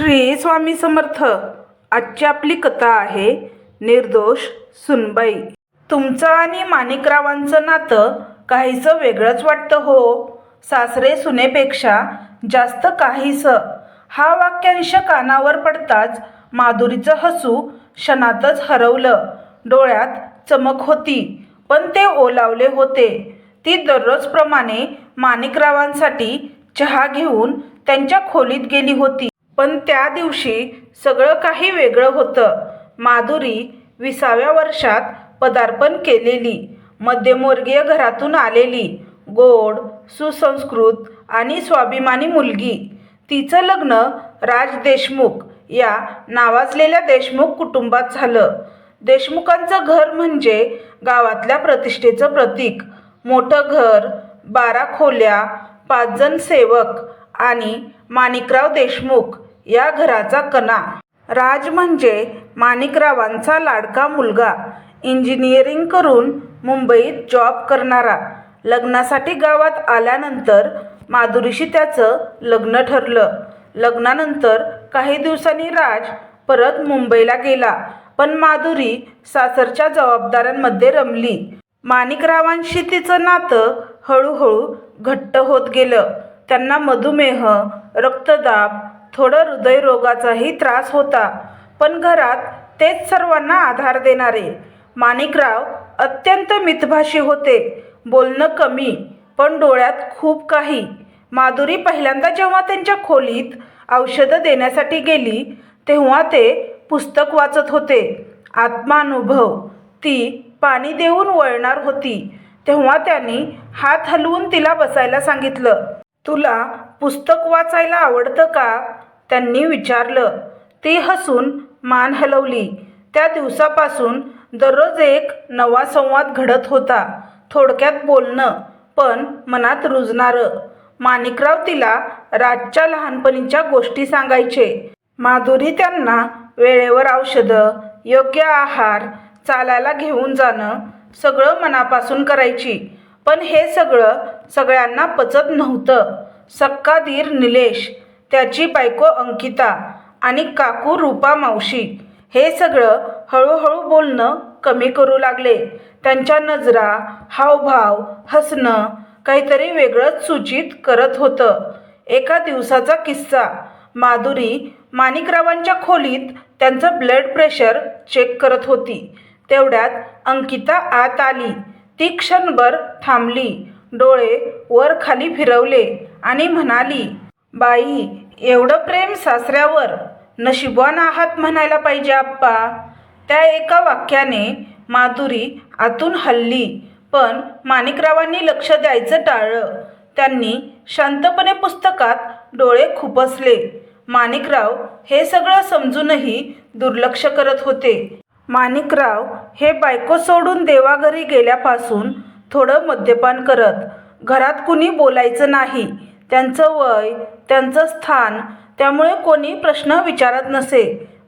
श्री स्वामी समर्थ. आजची आपली कथा आहे निर्दोष सुनबाई. तुमचं आणि माणिकरावांचं नातं काहीसं वेगळंच वाटतं हो. सासरे सुनेपेक्षा जास्त काहीसं. हा वाक्यांश कानावर पडताच माधुरीचं हसू क्षणातच हरवलं. डोळ्यात चमक होती पण ते ओलावले होते. ती दररोजप्रमाणे माणिकरावांसाठी चहा घेऊन त्यांच्या खोलीत गेली होती. पण त्या दिवशी सगळं काही वेगळं होतं. माधुरी विसाव्या वर्षात पदार्पण केलेली मध्यमवर्गीय घरातून आलेली गोड सुसंस्कृत आणि स्वाभिमानी मुलगी. तिचं लग्न राज देशमुख या नावाजलेल्या देशमुख कुटुंबात झालं. देशमुखांचं घर म्हणजे गावातल्या प्रतिष्ठेचं प्रतीक. मोठं घर बारा खोल्या पाचजण सेवक आणि माणिकराव देशमुख या घराचा कणा. राज म्हणजे माणिकरावांचा लाडका मुलगा. इंजिनिअरिंग करून मुंबईत जॉब करणारा. लग्नासाठी गावात आल्यानंतर माधुरीशी त्याचं लग्न ठरलं. लग्नानंतर काही दिवसांनी राज परत मुंबईला गेला पण माधुरी सासरच्या जबाबदाऱ्यांमध्ये रमली. माणिकरावांशी तिचं नातं हळूहळू घट्ट होत गेलं. त्यांना मधुमेह रक्तदाब थोडं हृदयरोगाचाही त्रास होता. पण घरात तेच सर्वांना आधार देणारे. माणिकराव अत्यंत मितभाषी होते. बोलणं कमी पण डोळ्यात खूप काही. माधुरी पहिल्यांदा जेव्हा त्यांच्या खोलीत औषधं देण्यासाठी गेली तेव्हा ते पुस्तक वाचत होते. आत्मानुभव. ती पाणी देऊन वळणार होती. तेव्हा त्यांनी हात हलवून तिला बसायला सांगितलं तुला पुस्तक वाचायला आवडतं का? त्यांनी विचारलं. ती हसून मान हलवली. त्या दिवसापासून दररोज एक नवा संवाद घडत होता. थोडक्यात बोलणं पण मनात रुजणारं. माणिकराव तिला राजच्या लहानपणीच्या गोष्टी सांगायचे. माधुरी त्यांना वेळेवर औषधं योग्य आहार चालायला घेऊन जाणं सगळं मनापासून करायची. पण हे सगळं सगळ्यांना पचत नव्हतं. सक्कादीर निलेश त्याची बायको अंकिता आणि काकू रूपा मावशी. हे सगळं हळूहळू बोलणं कमी करू लागले. त्यांच्या नजरा हावभाव हसणं काहीतरी वेगळंच सूचित करत होतं. एका दिवसाचा किस्सा. माधुरी माणिकरावांच्या खोलीत त्यांचं ब्लड प्रेशर चेक करत होती. तेवढ्यात अंकिता आत आली. ती क्षणभर थांबली. डोळे वर खाली फिरवले आणि म्हणाली बाई एवढं प्रेम सासऱ्यावर नशिबवान आहात म्हणायला पाहिजे आप्पा. त्या एका वाक्याने माधुरी आतून हल्ली पण माणिकरावांनी लक्ष द्यायचं टाळलं. त्यांनी शांतपणे पुस्तकात डोळे खुपसले. माणिकराव हे सगळं समजूनही दुर्लक्ष करत होते. माणिकराव हे बायको सोडून देवाघरी गेल्यापासून थोडं मद्यपान करत. घरात कुणी बोलायचं नाही. त्यांचं वय त्यांचं स्थान त्यामुळे कोणी प्रश्न विचारत नसे.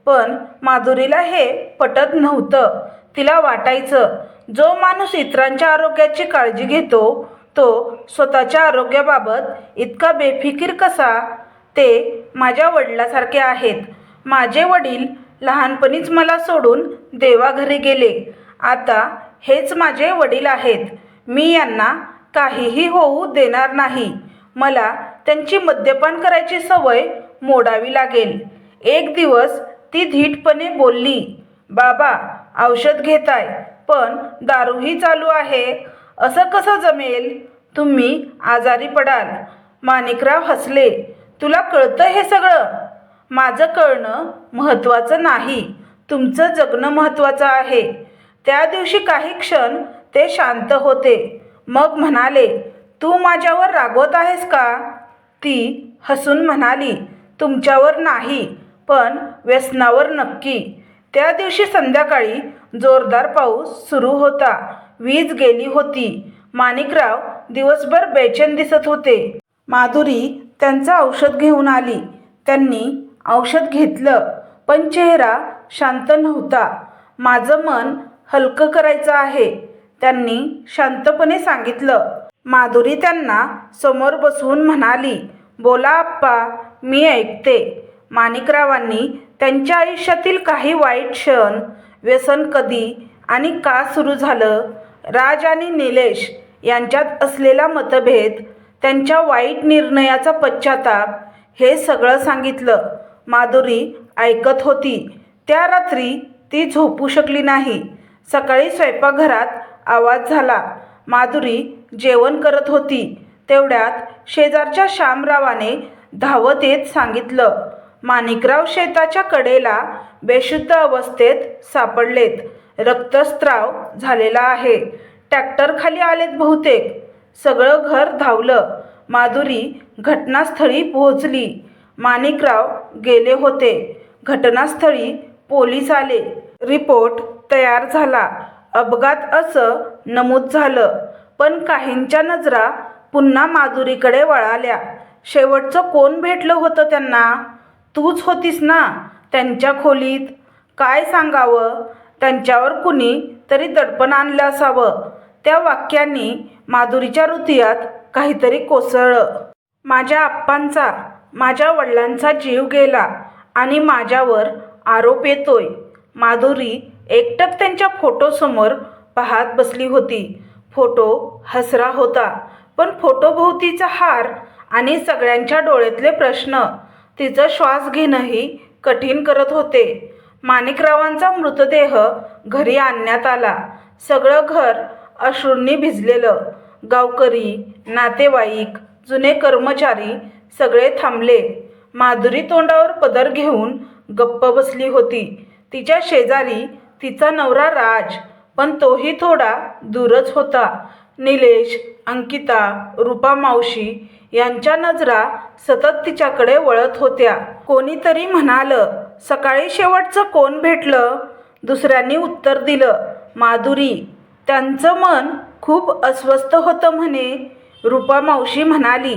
पण माधुरीला हे पटत नव्हतं. तिला वाटायचं जो माणूस इतरांच्या आरोग्याची काळजी घेतो तो स्वतःच्या आरोग्याबाबत इतका बेफिकीर कसा? ते माझ्या वडिलासारखे आहेत. माझे वडील लहानपणीच मला सोडून देवाघरी गेले. आता हेच माझे वडील आहेत. मी यांना काहीही होऊ देणार नाही. मला त्यांची मद्यपान करायची सवय मोडावी लागेल. एक दिवस ती धीटपणे बोलली बाबा औषध घेताय पण दारूही चालू आहे. असं कसं जमेल? तुम्ही आजारी पडाल. माणिकराव हसले तुला कळतं हे सगळं? माझं कळणं महत्त्वाचं नाही. तुमचं जगणं महत्त्वाचं आहे. त्या दिवशी काही क्षण ते शांत होते. मग म्हणाले तू माझ्यावर रागवत आहेस का? ती हसून म्हणाली तुमच्यावर नाही पण व्यसनावर नक्की. त्या दिवशी संध्याकाळी जोरदार पाऊस सुरू होता. वीज गेली होती. माणिकराव दिवसभर बेचैन दिसत होते. माधुरी त्यांचं औषध घेऊन आली. त्यांनी औषध घेतलं पण चेहरा शांत नव्हता. माझं मन हलकं करायचं आहे. त्यांनी शांतपणे सांगितलं. माधुरी त्यांना समोर बसवून म्हणाली बोला आप्पा मी ऐकते. माणिकरावांनी त्यांच्या आयुष्यातील काही वाईट क्षण व्यसन कधी आणि का सुरू झालं? राज आणि निलेश यांच्यात असलेला मतभेद त्यांच्या वाईट निर्णयाचा पश्चाताप हे सगळं सांगितलं. माधुरी ऐकत होती. त्या रात्री ती झोपू शकली नाही. सकाळी स्वयंपाकघरात आवाज झाला. माधुरी जेवण करत होती. तेवढ्यात शेजारच्या श्यामरावाने धावत येत सांगितलं माणिकराव शेताच्या कडेला बेशुद्ध अवस्थेत सापडलेत. रक्तस्त्राव झालेला आहे. ट्रॅक्टर खाली आलेत बहुतेक. सगळं घर धावलं. माधुरी घटनास्थळी पोहोचली. माणिकराव गेले होते. घटनास्थळी पोलीस आले. रिपोर्ट तयार झाला. अपघात असं नमूद झालं. पण काहींच्या नजरा पुन्हा माधुरीकडे वळाल्या. शेवटचं कोण भेटलं होतं त्यांना? तूच होतीस ना त्यांच्या खोलीत? काय सांगावं? त्यांच्यावर कुणी तरी दडपण आणलं असावं. त्या वाक्यांनी माधुरीच्या हृदयात काहीतरी कोसळलं. माझ्या आप्पांचा माझ्या वडिलांचा जीव गेला आणि माझ्यावर आरोप येतोय. माधुरी एकटक त्यांच्या फोटोसमोर पाहत बसली होती. फोटो हसरा होता पण फोटोभोवतीचा हार आणि सगळ्यांच्या डोळ्यातले प्रश्न तिचं श्वास घेणंही कठीण करत होते. माणिकरावांचा मृतदेह घरी आणण्यात आला. सगळं घर अश्रूंनी भिजलेलं. गावकरी नातेवाईक जुने कर्मचारी सगळे थांबले. माधुरी तोंडावर पदर घेऊन गप्प बसली होती. तिच्या शेजारी तिचा नवरा राज पण तोही थोडा दूरच होता. निलेश अंकिता रूपा मावशी यांच्या नजरा सतत तिच्याकडे वळत होत्या. कोणीतरी म्हणालं सकाळी शेवटचं कोण भेटलं? दुसऱ्यांनी उत्तर दिलं माधुरी. त्यांचं मन खूप अस्वस्थ होतं म्हणे. रूपा मावशी म्हणाली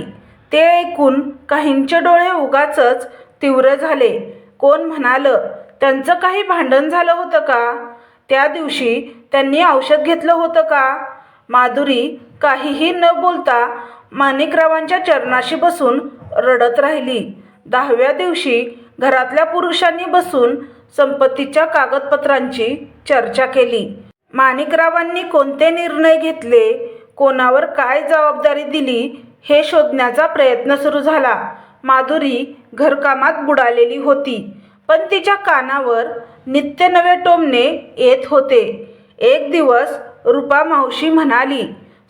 ते ऐकून काहींचे डोळे उगाचच तीव्र झाले. कोण म्हणालं त्यांचं काही भांडण झालं होतं का? त्या दिवशी त्यांनी औषध घेतलं होतं का? माधुरी काहीही न बोलता माणिकरावांच्या चरणाशी बसून रडत राहिली. दहाव्या दिवशी घरातल्या पुरुषांनी बसून संपत्तीच्या कागदपत्रांची चर्चा केली. माणिकरावांनी कोणते निर्णय घेतले? कोणावर काय जबाबदारी दिली? हे शोधण्याचा प्रयत्न सुरू झाला. माधुरी घरकामात बुडालेली होती. पण तिच्या कानावर नित्य नवे टोमणे येत होते. एक दिवस रूपा मावशी म्हणाली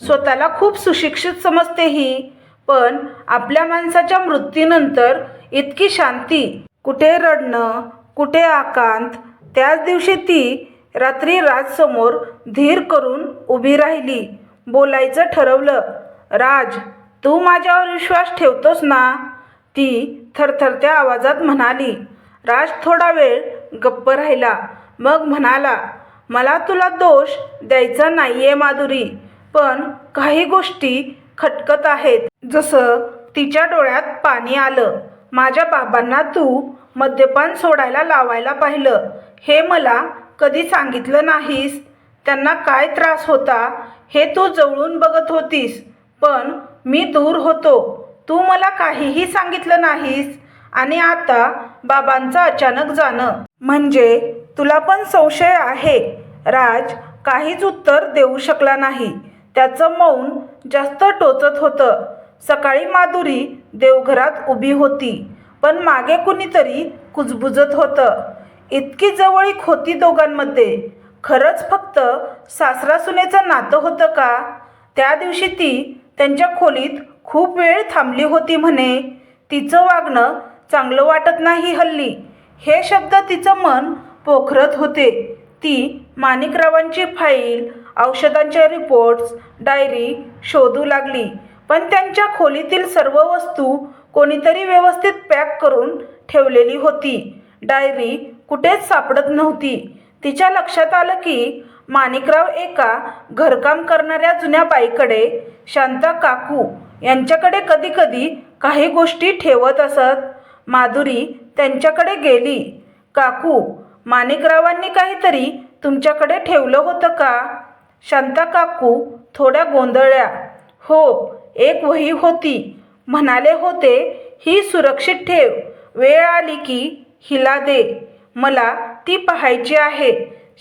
स्वतःला खूप सुशिक्षित समजते ही पण आपल्या माणसाच्या मृत्यूनंतर इतकी शांती कुठे रडणं कुठे आकांत त्याच दिवशी ती रात्री राजसमोर धीर करून उभी राहिली. बोलायचं ठरवलं राज तू माझ्यावर विश्वास ठेवतोस ना? ती थरथरत्या आवाजात म्हणाली राज थोडा वेळ गप्प राहिला. मग म्हणाला मला तुला दोष द्यायचा नाहीये माधुरी पण काही गोष्टी खटकत आहेत. जसं तिच्या डोळ्यात पाणी आलं. माझ्या बाबांना तू मद्यपान सोडायला लावायला पाहिलं. हे मला कधी सांगितलं नाहीस? त्यांना काय त्रास होता? हे तू जवळून बघत होतीस. पण मी दूर होतो. तू मला काहीही सांगितलं नाहीस. आणि आता बाबांचं अचानक जाणं. म्हणजे तुला पण संशय आहे? राज काहीच उत्तर देऊ शकला नाही. त्याचं मौन जास्त टोचत होतं. सकाळी माधुरी देवघरात उभी होती पण मागे कुणीतरी कुजबुजत होतं. इतकी जवळीक होती दोघांमध्ये. खरंच फक्त सासरा सुनेचं नातं होतं का? त्या दिवशी ती त्यांच्या खोलीत खूप वेळ थांबली होती म्हणे. तिचं वागणं चांगलं वाटत नाही हल्ली. हे शब्द तिचं मन पोखरत होते. ती माणिकरावांची फाईल औषधांचे रिपोर्ट्स डायरी शोधू लागली. पण त्यांच्या खोलीतील सर्व वस्तू कोणीतरी व्यवस्थित पॅक करून ठेवलेली होती. डायरी कुठेच सापडत नव्हती. तिच्या लक्षात आलं की माणिकराव एका घरकाम करणाऱ्या जुन्या बाईकडे शांता काकू यांच्याकडे कधीकधी काही गोष्टी ठेवत असत. माधुरी त्यांच्याकडे गेली. काकू माणिकरावांनी काहीतरी तुमच्याकडे ठेवलं होतं का शांता काकू थोड्या गोंधळल्या. हो एक वही होती. म्हणाले होते ही सुरक्षित ठेव. वेळ आली की हिला दे. मला ती पाहायची आहे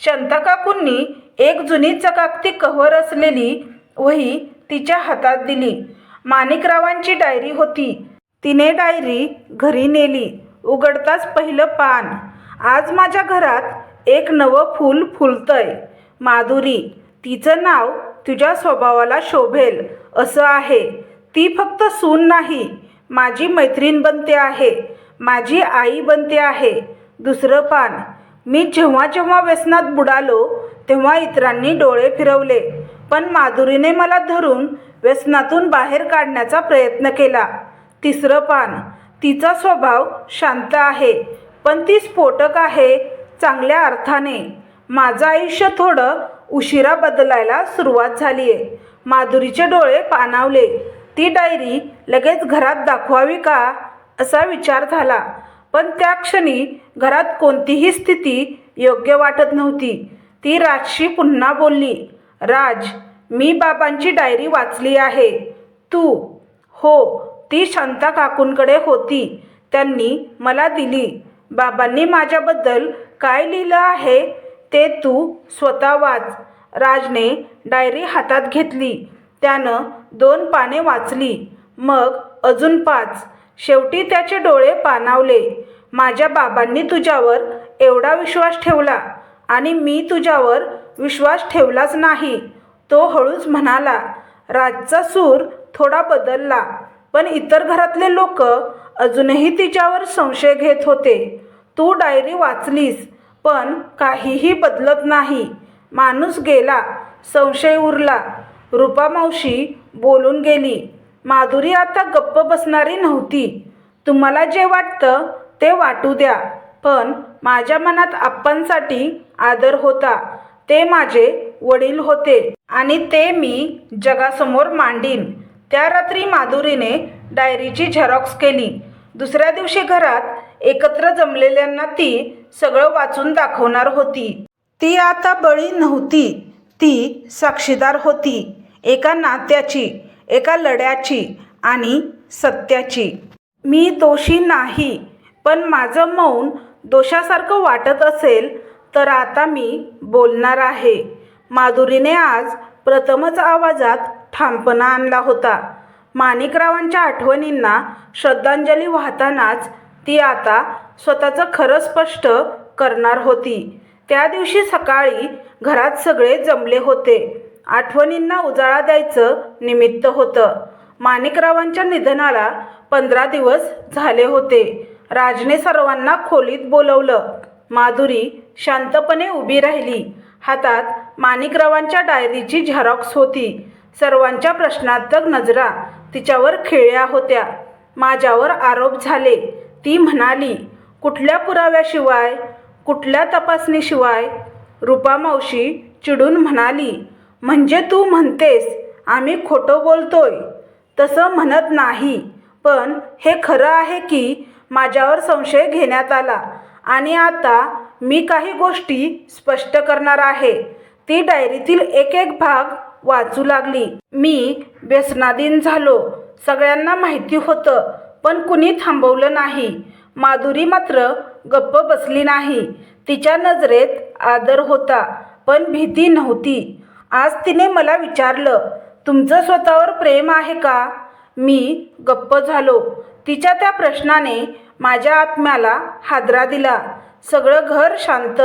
शांता काकूंनी एक जुनी चकाकती कव्हर असलेली वही तिच्या हातात दिली. माणिकरावांची डायरी होती. तिने डायरी घरी नेली. उघडताच पहिलं पान. आज माझ्या घरात एक नवं फूल फुलतंय. माधुरी तिचं नाव तुझ्या स्वभावाला शोभेल. असं आहे. ती फक्त सून नाही. माझी मैत्रीण बनते आहे. माझी आई बनते आहे. दुसरं पान. मी जेव्हा जेव्हा व्यसनात बुडालो तेव्हा इतरांनी डोळे फिरवले. पण माधुरीने मला धरून व्यसनातून बाहेर काढण्याचा प्रयत्न केला. तिसरं पान. तिचा स्वभाव शांत आहे पण ती स्फोटक आहे चांगल्या अर्थाने. माझं आयुष्य थोडं उशिरा बदलायला सुरुवात झाली आहे माधुरीचे डोळे पाणावले. ती डायरी लगेच घरात दाखवावी का असा विचार झाला. पण त्या क्षणी घरात कोणतीही स्थिती योग्य वाटत नव्हती. ती राजशी पुन्हा बोलली राज मी बाबांची डायरी वाचली आहे. तू हो ती शांता काकूंकडे होती. त्यांनी मला दिली. बाबांनी माझ्याबद्दल काय लिहिलं आहे ते तू स्वतः वाच. राजने डायरी हातात घेतली. त्यानं दोन पाने वाचली. मग अजून पाच. शेवटी त्याचे डोळे पाणावले. माझ्या बाबांनी तुझ्यावर एवढा विश्वास ठेवला आणि मी तुझ्यावर विश्वास ठेवलाच नाही तो हळूच म्हणाला. राजचा सूर थोडा बदलला. पण इतर घरातले लोक अजूनही तिच्यावर संशय घेत होते. तू डायरी वाचलीस पण काहीही बदलत नाही. माणूस गेला संशय उरला रूपा मावशी बोलून गेली माधुरी आता गप्प बसणारी नव्हती. तुम्हाला जे वाटतं ते वाटू द्या. पण माझ्या मनात आप्पांसाठी आदर होता. ते माझे वडील होते आणि ते मी जगासमोर मांडीन. त्या रात्री माधुरीने डायरीची झेरॉक्स केली. दुसऱ्या दिवशी घरात एकत्र जमलेल्यांना ती सगळं वाचून दाखवणार होती. ती आता बळी नव्हती. ती साक्षीदार होती. एका नात्याची एका लढ्याची आणि सत्याची. मी दोषी नाही पण माझं मौन दोषासारखं वाटत असेल तर आता मी बोलणार आहे. माधुरीने आज प्रथमच आवाजात ठामपणा आणला होता. माणिकरावांच्या आठवणींना श्रद्धांजली वाहतानाच ती आता स्वतःचं खरं स्पष्ट करणार होती. त्या दिवशी सकाळी घरात सगळे जमले होते. आठवणींना उजाळा द्यायचं निमित्त होतं. माणिकरावांच्या निधनाला पंधरा दिवस झाले होते. राजने सर्वांना खोलीत बोलवलं. माधुरी शांतपणे उभी राहिली. हातात माणिकरावांच्या डायरीची झेरॉक्स होती. सर्वांच्या प्रश्नार्थक नजरा. तिच्यावर खिळल्या होत्या. माझ्यावर आरोप झाले. ती म्हणाली कुठल्या पुराव्याशिवाय? कुठल्या तपासणीशिवाय? रूपा मावशी चिडून म्हणाली म्हणजे तू म्हणतेस आम्ही खोटं बोलतोय. तसं म्हणत नाही. पण हे खरं आहे की माझ्यावर संशय घेण्यात आला. आणि आता मी काही गोष्टी स्पष्ट करणार आहे. ती डायरीतील एक एक भाग वाचू लागली. मी व्यसनाधीन झालो. सगळ्यांना माहिती होतं पण कुणी थांबवलं नाही. माधुरी मात्र गप्प बसली नाही. तिच्या नजरेत आदर होता पण भीती नव्हती. आज तिने मला विचारलं तुमचं स्वतःवर प्रेम आहे का? मी गप्प झालो. तिच्या त्या प्रश्नाने माझ्या आत्म्याला हादरा दिला. सगळं घर शांत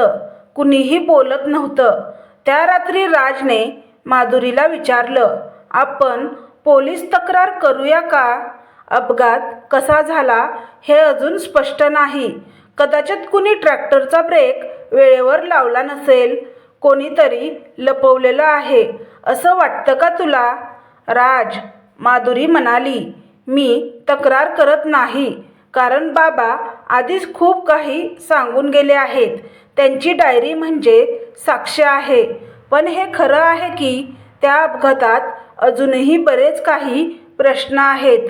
कुणीही बोलत नव्हतं. त्या रात्री राजने माधुरीला विचारलं आपण पोलीस तक्रार करूया का? अपघात कसा झाला हे अजून स्पष्ट नाही. कदाचित कुणी ट्रॅक्टरचा ब्रेक वेळेवर लावला नसेल. कोणीतरी लपवलेलं आहे. असं वाटतं का तुला? राज माधुरी म्हणाली मी तक्रार करत नाही. कारण बाबा आधीच खूप काही सांगून गेले आहेत. त्यांची डायरी म्हणजे साक्ष आहे. पण हे खरं आहे की त्या अपघातात अजूनही बरेच काही प्रश्न आहेत.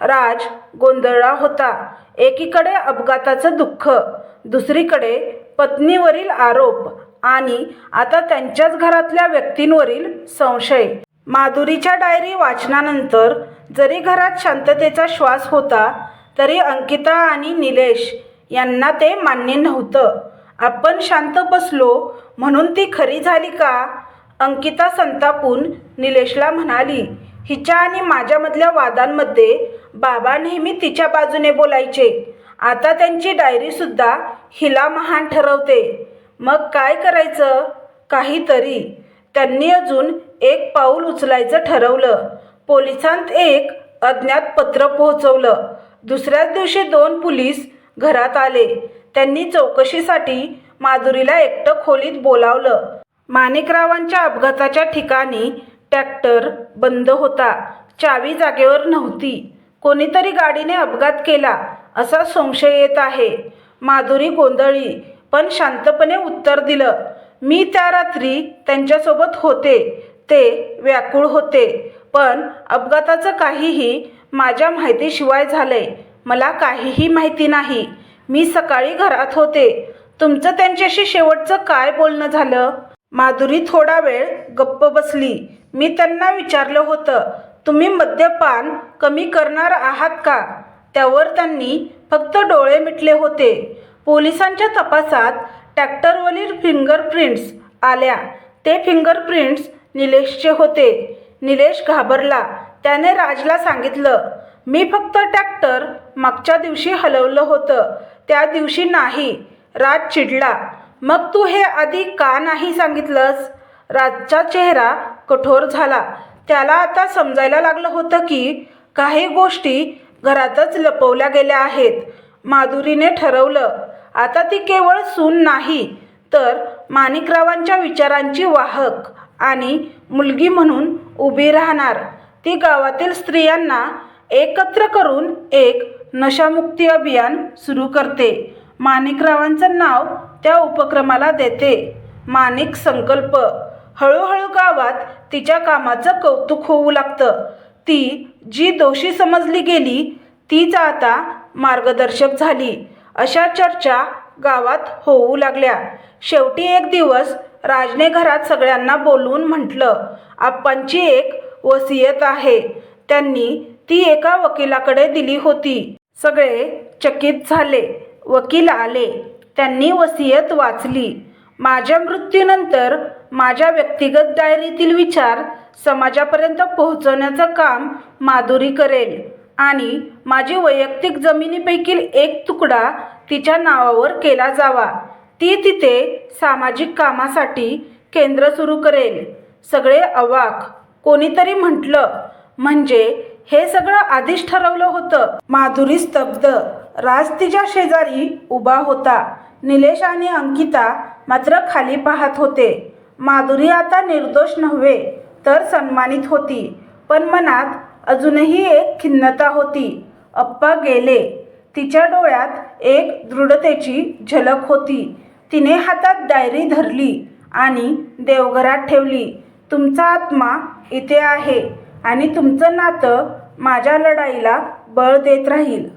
राज गोंधळला होता. एकीकडे अपघाताचं दुःख दुसरीकडे पत्नीवरील आरोप आणि आता त्यांच्याच घरातल्या व्यक्तींवरील संशय. माधुरीच्या डायरी वाचनानंतर जरी घरात शांततेचा श्वास होता तरी अंकिता आणि निलेश यांना ते मान्य नव्हतं. आपण शांत बसलो म्हणून ती खरी झाली का? अंकिता संतापून निलेशला म्हणाली हिच्या आणि माझ्यामधल्या वादांमध्ये बाबा नेहमी तिच्या बाजूने बोलायचे. आता त्यांची डायरीसुद्धा हिला महान ठरवते. मग काय करायचं? काहीतरी. त्यांनी अजून एक पाऊल उचलायचं ठरवलं. पोलिसांत एक अज्ञात पत्र पोहोचवलं. दुसऱ्याच दिवशी दोन पोलीस घरात आले. त्यांनी चौकशीसाठी माधुरीला एकटं खोलीत बोलावलं. माणिकरावांच्या अपघाताच्या ठिकाणी ट्रॅक्टर बंद होता. चावी जागेवर नव्हती. कोणीतरी गाडीने अपघात केला असा संशय येत आहे. माधुरी गोंधळी पण शांतपणे उत्तर दिलं मी त्या रात्री त्यांच्यासोबत होते. ते व्याकुळ होते. पण अपघाताचं काहीही माझ्या माहितीशिवाय झालंय. मला काहीही माहिती नाही. मी सकाळी घरात होते. तुमचं त्यांच्याशी शेवटचं काय बोलणं झालं? माधुरी थोडा वेळ गप्प बसली. मी त्यांना विचारलं होतं तुम्ही मद्यपान कमी करणार आहात का? त्यावर त्यांनी फक्त डोळे मिटले होते. पोलिसांच्या तपासात ट्रॅक्टरवरील फिंगरप्रिंट्स आल्या. ते फिंगरप्रिंट्स निलेशचे होते. निलेश घाबरला. त्याने राजला सांगितलं मी फक्त ट्रॅक्टर मागच्या दिवशी हलवलं होतं. त्या दिवशी नाही. राज चिडला. मग तू हे आधी का नाही सांगितलंस? राजचा चेहरा कठोर झाला. त्याला आता समजायला लागलं होतं की काही गोष्टी घरातच लपवल्या गेल्या आहेत. माधुरीने ठरवलं आता ती केवळ सून नाही तर माणिकरावांच्या विचारांची वाहक आणि मुलगी म्हणून उभी राहणार. ती गावातील स्त्रियांना एकत्र करून एक नशामुक्ती अभियान सुरू करते. माणिकरावांचं नाव त्या उपक्रमाला देते. माणिक संकल्प. हळूहळू गावात तिच्या कामाचं कौतुक होऊ लागतं. ती जी दोषी समजली गेली तीच आता मार्गदर्शक झाली. अशा चर्चा गावात होऊ लागल्या. शेवटी एक दिवस राजने घरात सगळ्यांना बोलवून म्हटलं आप्पांची एक वसियत आहे. त्यांनी ती एका वकिलाकडे दिली होती. सगळे चकित झाले. वकील आले. त्यांनी वसियत वाचली. माझ्या मृत्यूनंतर माझ्या व्यक्तिगत डायरीतील विचार समाजापर्यंत पोहोचवण्याचं काम माधुरी करेल आणि माझी वैयक्तिक जमिनीपैकी एक तुकडा तिच्या नावावर केला जावा. ती तिथे सामाजिक कामासाठी केंद्र सुरू करेल. सगळे अवाक. कोणीतरी म्हटलं म्हणजे हे सगळं आधीच ठरवलं होतं. माधुरी स्तब्ध. राज तिच्या शेजारी उभा होता. निलेश आणि अंकिता मात्र खाली पाहत होते. माधुरी आता निर्दोष नव्हे तर सन्मानित होती. पण मनात अजूनही एक खिन्नता होती. अप्पा गेले. तिच्या डोळ्यात एक दृढतेची झलक होती. तिने हातात डायरी धरली आणि देवघरात ठेवली. तुमचा आत्मा इथे आहे. आणि तुमचं नातं माझ्या लढाईला बळ देत राहील.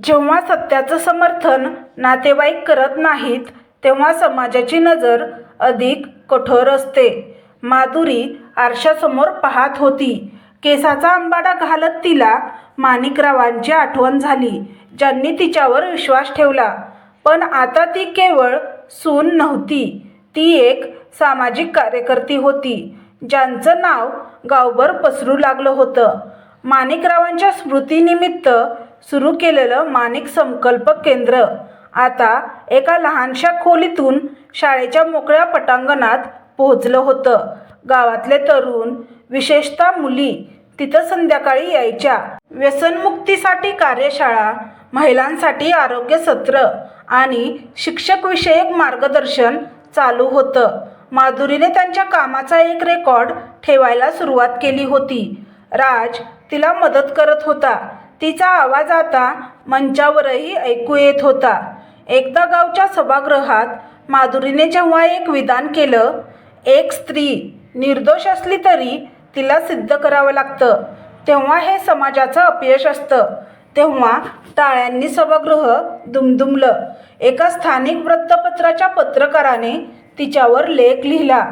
जेव्हा सत्याचं समर्थन नातेवाईक करत नाहीत तेव्हा समाजाची नजर अधिक कठोर असते. माधुरी आरशासमोर पाहत होती. केसाचा आंबाडा घालत तिला माणिकरावांची आठवण झाली ज्यांनी तिच्यावर विश्वास ठेवला. पण आता ती केवळ सून नव्हती ती एक सामाजिक कार्यकर्ती होती. ज्यांचं नाव गावभर पसरू लागलं होतं. माणिकरावांच्या स्मृतीनिमित्त सुरू केलेलं माणिक संकल्प केंद्र. आता एका लहानशा खोलीतून शाळेच्या मोकळ्या पटांगणात पोहोचलं होतं. गावातले तरुण विशेषतः मुली तिथं संध्याकाळी यायच्या. व्यसनमुक्तीसाठी कार्यशाळा महिलांसाठी आरोग्य सत्र आणि शिक्षकविषयक मार्गदर्शन चालू होतं. माधुरीने त्यांच्या कामाचा एक रेकॉर्ड ठेवायला सुरुवात केली होती. राज तिला मदत करत होता. तिचा आवाज आता मंचावरही ऐकू येत होता. एकदा गावच्या सभागृहात माधुरीने जेव्हा एक विधान केलं एक स्त्री निर्दोष असली तरी तिला सिद्ध करावं लागतं. तेव्हा हे समाजाचं अपयश असतं. तेव्हा टाळ्यांनी सभागृह दुमदुमलं. एका स्थानिक वृत्तपत्राच्या पत्रकाराने तिच्यावर लेख लिहिला.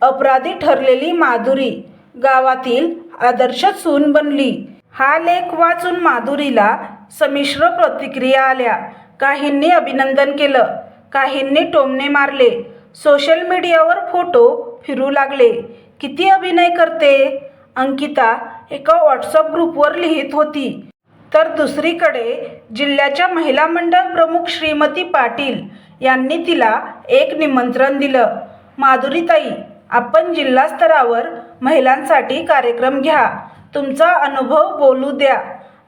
अपराधी ठरलेली माधुरी गावातील आदर्श सून बनली. हा लेख वाचून माधुरीला संमिश्र प्रतिक्रिया आल्या. काहींनी अभिनंदन केलं काहींनी टोमणे मारले. सोशल मीडियावर फोटो फिरू लागले. किती अभिनय करते? अंकिता एका व्हॉट्सअप ग्रुपवर लिहित होती. तर दुसरीकडे जिल्ह्याच्या महिला मंडळ प्रमुख श्रीमती पाटील यांनी तिला एक निमंत्रण दिलं. माधुरीताई आपण जिल्हा स्तरावर महिलांसाठी कार्यक्रम घ्या. तुमचा अनुभव बोलू द्या.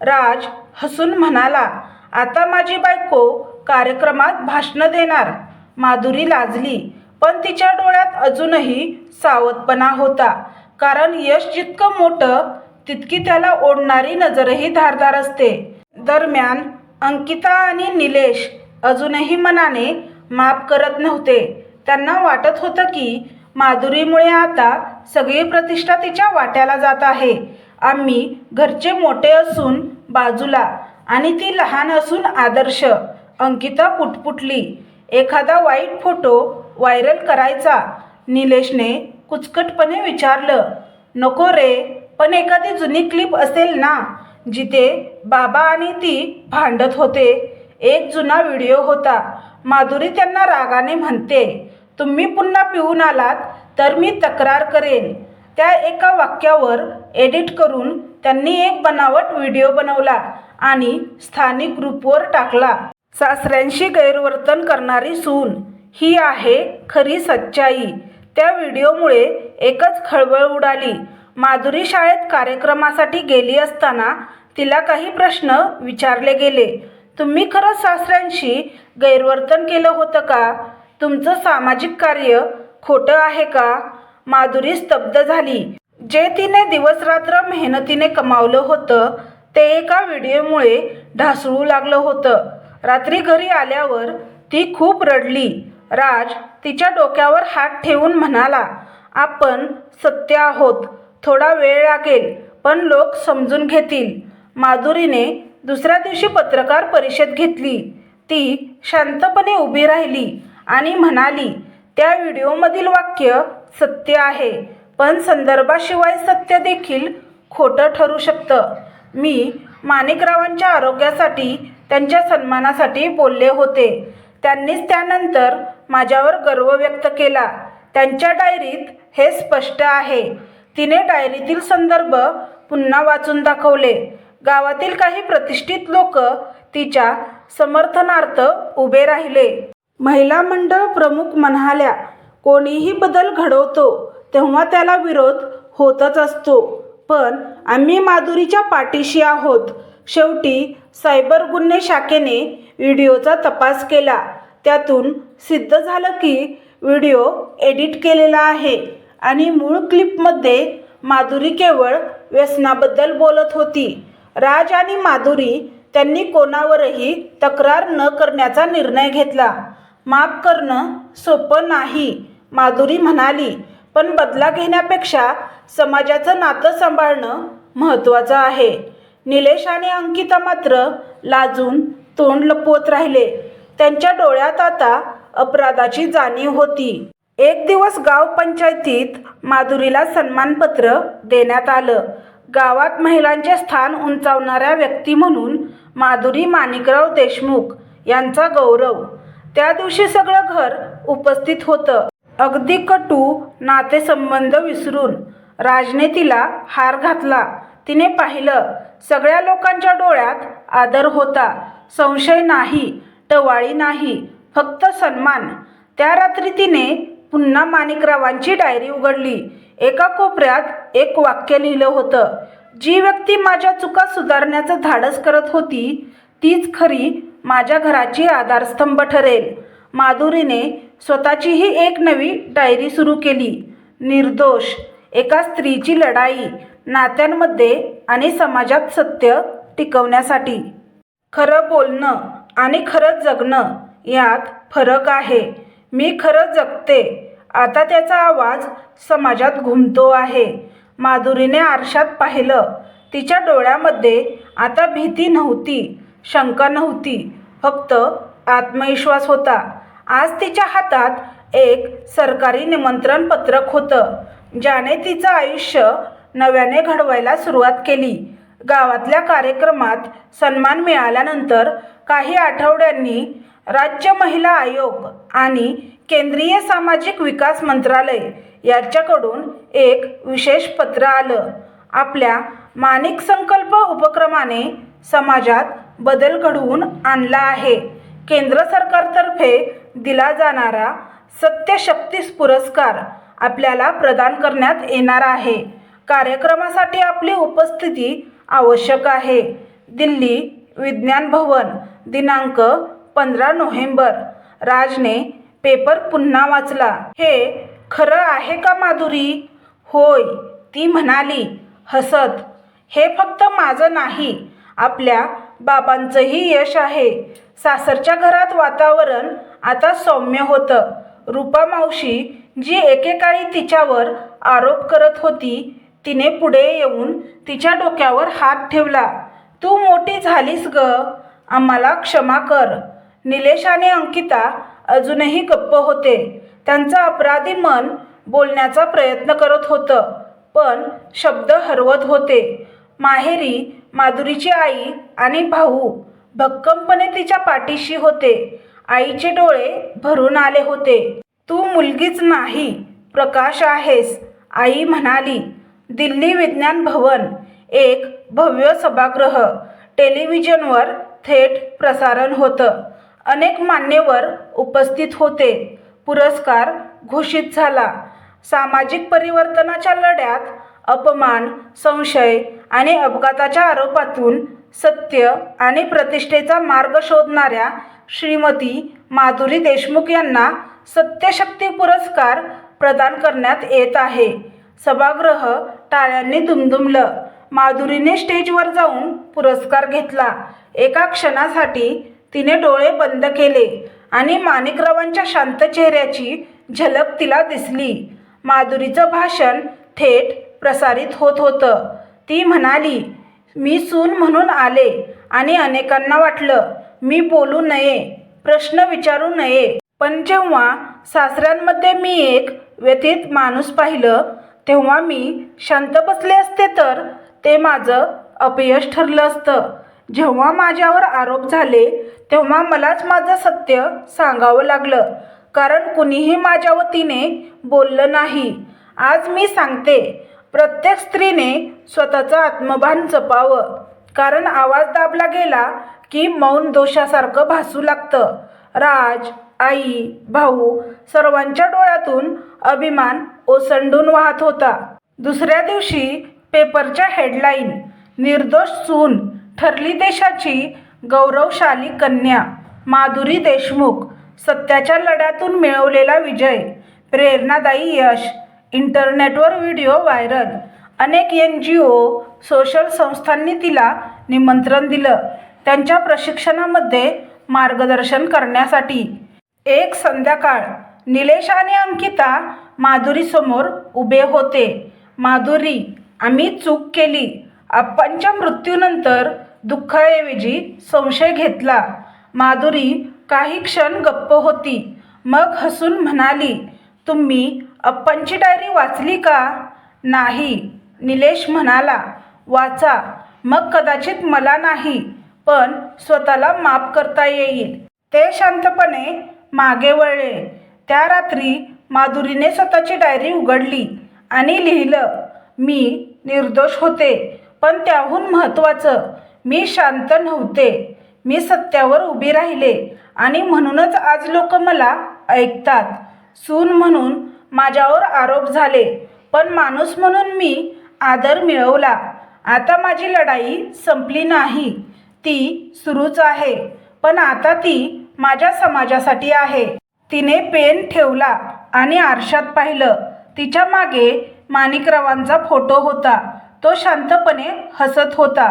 राज हसून म्हणाला आता माझी बायको कार्यक्रमात भाषणं देणार. माधुरी लाजली पण तिच्या डोळ्यात अजूनही सावधपणा होता. कारण यश जितकं मोठं तितकी त्याला ओढणारी नजरही धारदार असते. दरम्यान अंकिता आणि निलेश अजूनही मनाने माफ करत नव्हते. त्यांना वाटत होतं की माधुरीमुळे आता सगळी प्रतिष्ठा तिच्या वाट्याला जात आहे. आम्ही घरचे मोठे असून बाजूला आणि ती लहान असून आदर्श. अंकिता पुटपुटली. एखादा वाईट फोटो व्हायरल करायचा. निलेशने कुचकटपणे विचारलं नको रे पण एखादी जुनी क्लिप असेल ना जिथे बाबा आणि ती भांडत होते? एक जुना व्हिडिओ होता. माधुरी त्यांना रागाने म्हणते तुम्ही पुन्हा पिऊन आलात तर मी तक्रार करेन. त्या एका वाक्यावर एडिट करून त्यांनी एक बनावट व्हिडिओ बनवला आणि स्थानिक ग्रुपवर टाकला. सासऱ्यांशी गैरवर्तन करणारी सून ही आहे खरी सच्चाई. त्या व्हिडिओमुळे एकच खळबळ उडाली. माधुरी शाळेत कार्यक्रमासाठी गेली असताना तिला काही प्रश्न विचारले गेले. तुम्ही खरंच सासऱ्यांशी गैरवर्तन केलं होतं का? तुमचं सामाजिक कार्य खोटं आहे का? माधुरी स्तब्ध झाली. जे तिने दिवसरात्र मेहनतीने कमावलं होतं ते एका व्हिडिओमुळे ढासळू लागलं होतं. रात्री घरी आल्यावर ती खूप रडली. राज तिच्या डोक्यावर हात ठेवून म्हणाला आपण सत्य आहोत. थोडा वेळ लागेल पण लोक समजून घेतील. माधुरीने दुसऱ्या दिवशी पत्रकार परिषद घेतली. ती शांतपणे उभी राहिली आणि म्हणाली त्या व्हिडिओमधील वाक्य सत्य आहे पण संदर्भाशिवाय सत्य देखील खोटं ठरू शकतं. मी माणिकरावांच्या आरोग्यासाठी त्यांच्या सन्मानासाठी बोलले होते. त्यांनीच त्यानंतर माझ्यावर गर्व व्यक्त केला. त्यांच्या डायरीत हे स्पष्ट आहे. तिने डायरीतील संदर्भ पुन्हा वाचून दाखवले. गावातील काही प्रतिष्ठित लोक तिच्या समर्थनार्थ उभे राहिले. महिला मंडळ प्रमुख म्हणाल्या कोणीही बदल घडवतो तेव्हा त्याला विरोध होतच असतो. पण आम्ही माधुरीच्या पाठीशी आहोत. शेवटी सायबर गुन्हे शाखेने व्हिडिओचा तपास केला. त्यातून सिद्ध झालं की व्हिडिओ एडिट केलेला आहे आणि मूळ क्लिपमध्ये माधुरी केवळ व्यसनाबद्दल बोलत होती. राज आणि माधुरी त्यांनी कोणावरही तक्रार न करण्याचा निर्णय घेतला. माफ करणं सोपं नाही माधुरी म्हणाली. पण बदला घेण्यापेक्षा समाजाचं नातं सांभाळणं महत्त्वाचं आहे. निलेश आणि अंकिता मात्र लाजून तोंड लपवत राहिले. त्यांच्या डोळ्यात आता अपराधाची जाणीव होती. एक दिवस गाव पंचायतीत माधुरीला सन्मानपत्र देण्यात आलं. गावात महिलांचे स्थान उंचावणाऱ्या व्यक्ती म्हणून माधुरी माणिकराव देशमुख यांचा गौरव. त्या दिवशी सगळं घर उपस्थित होतं. अगदी कटू नातेसंबंध विसरून राजने तिला हार घातला. तिने पाहिलं सगळ्या लोकांच्या डोळ्यात आदर होता. संशय नाही टवाळी नाही फक्त सन्मान. त्या रात्री तिने पुन्हा माणिकरावांची डायरी उघडली. एका कोपऱ्यात एक वाक्य लिहिलं होतं. जी व्यक्ती माझ्या चुका सुधारण्याचं धाडस करत होती तीच खरी माझ्या घराची आधारस्तंभ ठरेल. माधुरीने स्वतःचीही एक नवी डायरी सुरू केली. निर्दोष एका स्त्रीची लढाई नात्यांमध्ये आणि समाजात सत्य टिकवण्यासाठी. खरं बोलणं आणि खरं जगणं यात फरक आहे. मी खरं जगते. आता त्याचा आवाज समाजात घुमतो आहे. माधुरीने आरशात पाहिलं. तिच्या डोळ्यामध्ये आता भीती नव्हती शंका नव्हती. फक्त आत्मविश्वास होता. आज तिच्या हातात एक सरकारी निमंत्रण पत्रक होतं ज्याने तिचं आयुष्य नव्याने घडवायला सुरुवात केली. गावातल्या कार्यक्रमात सन्मान मिळाल्यानंतर काही आठवड्यांनी राज्य महिला आयोग आणि केंद्रीय सामाजिक विकास मंत्रालय याच्याकडून एक विशेष पत्र आलं. आपल्या मानिक संकल्प उपक्रमाने समाजात बदल घडवून आणला आहे. केंद्र सरकारतर्फे दिला जाणारा सत्यशक्तीस पुरस्कार आपल्याला प्रदान करण्यात येणार आहे. कार्यक्रमासाठी आपली उपस्थिती आवश्यक आहे. दिल्ली विज्ञान भवन दिनांक पंधरा नोव्हेंबर राजने पेपर पुन्हा वाचला. हे खरं आहे का माधुरी? होय ती म्हणाली हसत. हे फक्त माझं नाही आपल्या बाबांचंही यश आहे. सासरच्या घरात वातावरण आता सौम्य होतं. रूपा मावशी जी एकेकाळी तिच्यावर आरोप करत होती तिने पुढे येऊन तिच्या डोक्यावर हात ठेवला. तू मोठी झालीस ग. आम्हाला क्षमा कर. निलेश आणि अंकिता अजूनही गप्प होते. त्यांचं अपराधी मन बोलण्याचा प्रयत्न करत होतं पण शब्द हरवत होते. माहेरी माधुरीची आई आणि भाऊ भक्कमपणे तिच्या पाठीशी होते. आईचे डोळे भरून आले होते. तू मुलगीच नाही प्रकाश आहेस आई म्हणाली. दिल्ली विज्ञान भवन एक भव्य सभागृह टेलिव्हिजनवर थेट प्रसारण होतं. अनेक मान्यवर उपस्थित होते. पुरस्कार घोषित झाला. सामाजिक परिवर्तनाच्या लढ्यात अपमान संशय आणि अपघाताच्या आरोपातून सत्य आणि प्रतिष्ठेचा मार्ग शोधणाऱ्या श्रीमती माधुरी देशमुख यांना सत्यशक्ती पुरस्कार प्रदान करण्यात येत आहे. सभागृह टाळ्यांनी दुमदुमलं. माधुरीने स्टेजवर जाऊन पुरस्कार घेतला. एका क्षणासाठी तिने डोळे बंद केले आणि माणिकरावांच्या शांत चेहऱ्याची झलक तिला दिसली. माधुरीचं भाषण थेट प्रसारित होत होतं. ती म्हणाली मी सून म्हणून आले आणि अनेकांना वाटलं मी बोलू नये प्रश्न विचारू नये. पण जेव्हा सासऱ्यांमध्ये मी एक व्यथित माणूस पाहिलं तेव्हा मी शांत बसले असते तर ते माझं अपयश ठरलं असतं. जेव्हा माझ्यावर आरोप झाले तेव्हा मलाच माझं सत्य सांगावं लागलं. कारण कुणीही माझ्या वतीने बोललं नाही. आज मी सांगते प्रत्येक स्त्रीने स्वतःचं आत्मभान जपावं. कारण आवाज दाबला गेला की मौन दोषासारखं भासू लागतं. राज आई भाऊ सर्वांच्या डोळ्यातून अभिमान ओसंडून वाहत होता. दुसऱ्या दिवशी पेपरच्या हेडलाईन निर्दोष सून ठरली देशाची गौरवशाली कन्या माधुरी देशमुख सत्याच्या लढ्यातून मिळवलेला विजय प्रेरणादायी यश इंटरनेटवर व्हिडिओ व्हायरल. अनेक एन जी ओ सोशल संस्थांनी तिला निमंत्रण दिलं. त्यांच्या प्रशिक्षणामध्ये मार्गदर्शन करण्यासाठी एक संध्याकाळ निलेश आणि अंकिता माधुरीसमोर उभे होते. माधुरी आम्ही चूक केली. आप्पांच्या मृत्यूनंतर दुःखाऐवजी संशय घेतला. माधुरी काही क्षण गप्प होती. मग हसून म्हणाली तुम्ही अप्पांची डायरी वाचली का? नाही निलेश म्हणाला. वाचा. मग कदाचित मला नाही पण स्वतःला माफ करता येईल. ते शांतपणे मागे वळले. त्या रात्री माधुरीने स्वतःची डायरी उघडली आणि लिहिलं मी निर्दोष होते पण त्याहून महत्त्वाचं मी शांत नव्हते. मी सत्यावर उभी राहिले आणि म्हणूनच आज लोक मला ऐकतात. सून म्हणून माझ्यावर आरोप झाले पण माणूस म्हणून मी आदर मिळवला. आता माझी लढाई संपली नाही. ती सुरूच आहे पण आता ती माझ्या समाजासाठी आहे. तिने पेन ठेवला आणि आरशात पाहिलं. तिच्यामागे माणिकरावांचा फोटो होता. तो शांतपणे हसत होता.